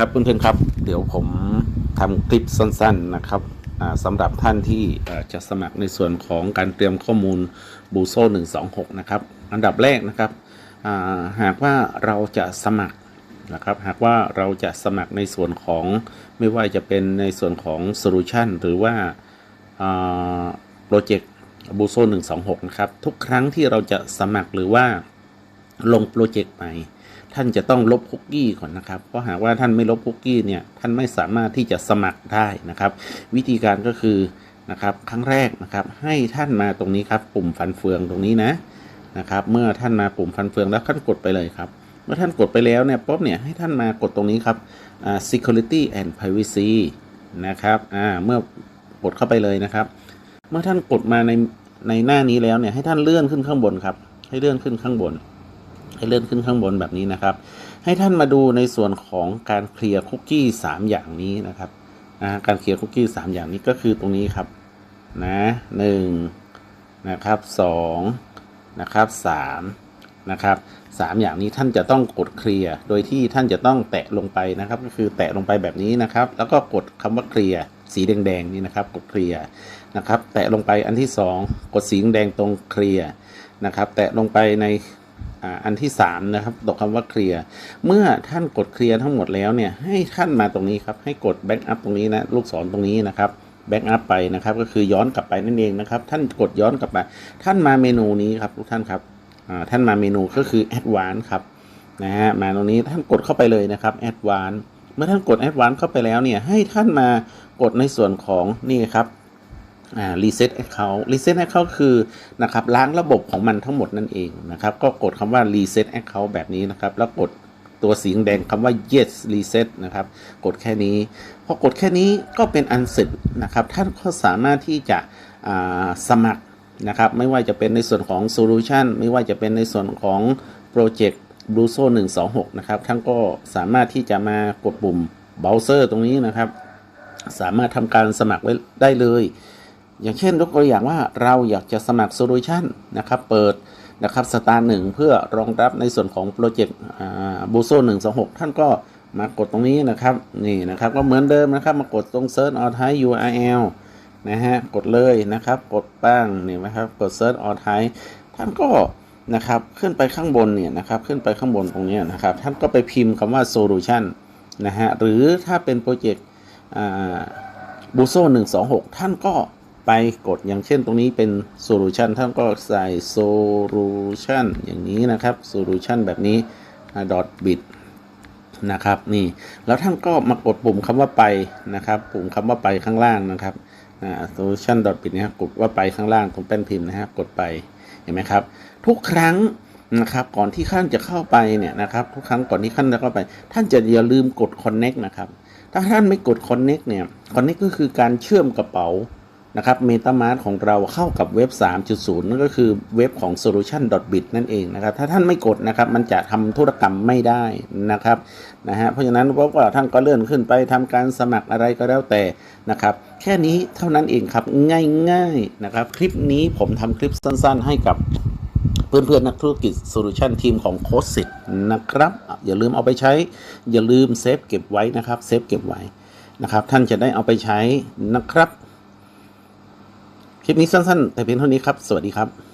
ครับเพื่อนๆครับ เดี๋ยวผมทำคลิปสั้นๆนะครับอ่าสำหรับท่านที่จะสมัครในส่วนของการเตรียมข้อมูลบูโซ่126 นะครับ อันดับแรกนะครับหากว่าเราจะสมัครนะครับ หากว่าเราจะสมัครในส่วนของไม่ว่าจะเป็นในส่วนของโซลูชันหรือว่าโปรเจกต์บูโซ่126 นะครับ ทุกครั้งที่เราจะสมัครหรือว่าลงโปรเจกต์ใหม่ ท่านจะต้องลบคุกกี้ก่อนนะครับเพราะหากว่าท่านไม่ลบคุกกี้เนี่ยท่านไม่สามารถที่จะสมัครได้นะครับ วิธีการก็คือนะครับครั้งแรกนะครับให้ท่านมาตรงนี้ครับปุ่มฟันเฟืองตรงนี้นะนะครับ เมื่อท่านมาปุ่มฟันเฟืองแล้วท่านกดไปเลยครับเมื่อท่านกดไปแล้วเนี่ยป๊บเนี่ยให้ท่านมากดตรงนี้ครับอ่า security and privacy นะครับอ่าเมื่อกดเข้าไปเลยนะครับ เมื่อท่านกดมาในในหน้านี้แล้วเนี่ยให้ท่านเลื่อนขึ้นข้างบนครับ ให้เลื่อนขึ้นข้างบน ให้เลื่อนขึ้นข้างบนแบบนี้นะครับ ให้ท่านมาดูในส่วนของการเคลียร์คุกกี้สามอย่างนี้นะครับนะการเคลียร์คุกกี้สามอย่างนี้ก็คือตรงนี้ครับนะหนึ่งนะครับสองนะครับสามนะครับสามอย่างนี้ท่านจะต้องกดเคลียร์โดยที่ท่านจะต้องแตะลงไปนะครับ ก็คือแตะลงไปแบบนี้นะครับ แล้วก็กดคำว่าเคลียร์สีแดงๆนี่นะครับ กดเคลียร์นะครับ แตะลงไปอันที่สองกดสีแดงตรงเคลียร์นะครับ แตะลงไปใน อันที่ 3 นะครับตกคำว่าเคลียร์เมื่อท่านกดเคลียร์ทั้งหมดแล้วเนี่ยให้ท่านมาตรงนี้ครับ ให้กดแบ็กอัพตรงนี้นะ ลูกศรตรงนี้นะครับแบ็กอัพไปนะครับ ก็คือย้อนกลับไปนั่นเองนะครับ ท่านกดย้อนกลับไป ท่านมาเมนูนี้ครับทุกท่านครับท่านมาเมนูก็คือ Advanced ครับนะฮะมาตรงนี้ท่านกดเข้าไปเลยนะครับ Advanced เมื่อท่านกด Advanced เข้าไปแล้วเนี่ยให้ท่านมากดในส่วนของนี่ครับ อ่า reset account reset account คือนะครับล้างระบบของมันทั้งหมดนั่นเองนะครับ ก็กดคำว่า reset account แบบนี้นะครับ แล้วกดตัวสีแดงคำว่า yes reset นะครับ กดแค่นี้ พอกดแค่นี้ก็เป็นอันเสร็จนะครับ ท่านก็สามารถที่จะสมัครนะครับ ไม่ว่าจะเป็นในส่วนของ solution ไม่ว่าจะเป็นในส่วนของ project blue zone 126 นะครับ ท่านก็สามารถที่จะมากดปุ่ม browser ตรงนี้นะครับ สามารถทำการสมัครไว้ได้เลย อย่างเช่นยกตัวอย่างว่าเราอยากจะสมัครโซลูชันนะครับเปิดนะครับสตาร์หนึ่งเพื่อรองรับในส่วนของโปรเจกต์บูโซ่หนึ่งสองหกท่านก็มากดตรงนี้นะครับนี่นะครับก็เหมือนเดิมนะครับมากดตรง Search All Type URL นะฮะกดเลยนะครับกดปั้งนี่นะครับกด Search All Type ท่านก็นะครับขึ้นไปข้างบนเนี่ยนะครับขึ้นไปข้างบนตรงนี้นะครับท่านก็ไปพิมพ์คำว่า Solution นะฮะหรือถ้าเป็นโปรเจกต์บูโซ่หนึ่งสองหกท่านก็ ไปกดอย่างเช่นตรงนี้เป็นโซลูชันท่านก็ใส่โซลูชันอย่างนี้นะครับโซลูชันแบบนี้ดอทบิตนะครับนี่แล้วท่านก็มากดปุ่มคำว่าไปนะครับ ปุ่มคำว่าไปข้างล่างนะครับอ่า solution dot bit นะครับกดว่าไปข้างล่างตรงแป้นพิมพ์นะฮะกดไปเห็นไหมครับ ทุกครั้งนะครับก่อนที่ท่านจะเข้าไปเนี่ยนะครับทุกครั้งก่อนที่ท่านจะเข้าไป ท่านจะอย่าลืมกด connect นะครับ ถ้าท่านไม่กด connect เนี่ย connect ก็คือการเชื่อมกระเป๋า นะครับ MetaMask ของเราเข้ากับเว็บ 3.0 นั่นก็คือเว็บของ solution.bit นั่นเองนะครับ ถ้าท่านไม่กดนะครับ มันจะทำธุรกรรมไม่ได้นะครับนะฮะเพราะฉะนั้นพราะว่าท่านก็เลื่อนขึ้นไปทำการสมัครอะไรก็แล้วแต่นะครับ แค่นี้เท่านั้นเองครับง่ายๆนะครับ คลิปนี้ผมทำคลิปสั้น ๆ ให้กับเพื่อนๆนักธุรกิจโซลูชันทีมของโค้ชสิทธ์นะครับ อย่าลืมเอาไปใช้ อย่าลืมเซฟเก็บไว้นะครับ เซฟเก็บไว้นะครับ ท่านจะได้เอาไปใช้นะครับ ลิปนี้สั้นๆ แต่เพียงเท่านี้ครับ สวัสดีครับ